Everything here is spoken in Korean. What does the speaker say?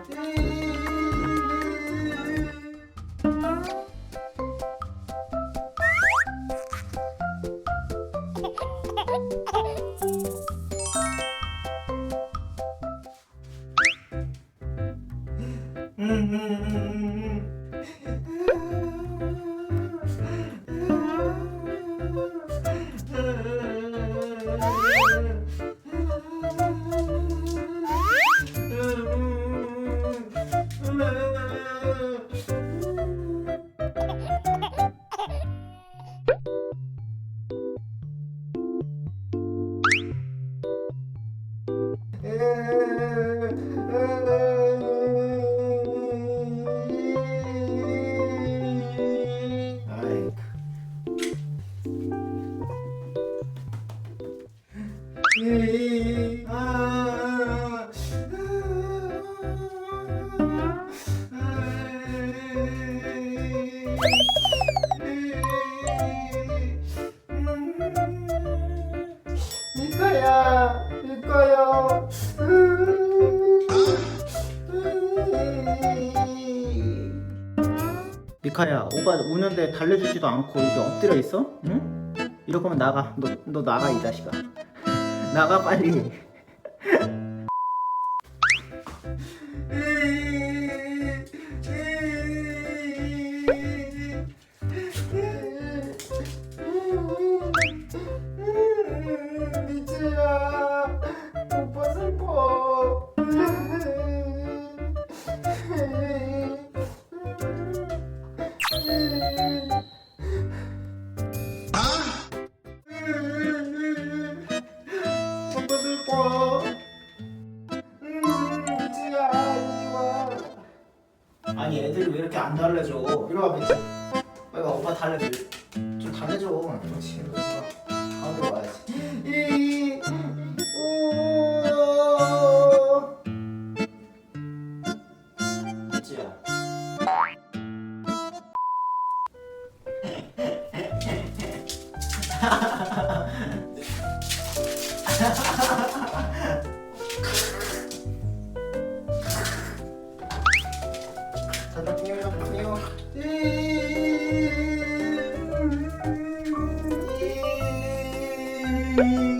음, 음, 음. 음. 아이. 이, 아, 이거야, 이 거요. 미카야, 오빠 우는데 달래주지도 않고 이렇게 엎드려 있어? 응? 이럴 거면 나가. 너, 너 나가 이 자식아. 나가 빨리. 아니 애들이 왜 이렇게 안 달래줘? 이리 와 미치. 빨리 와, 오빠 달래줘. 좀 달래줘. 그렇지. 이리 와. 가운데 와야지. 없어.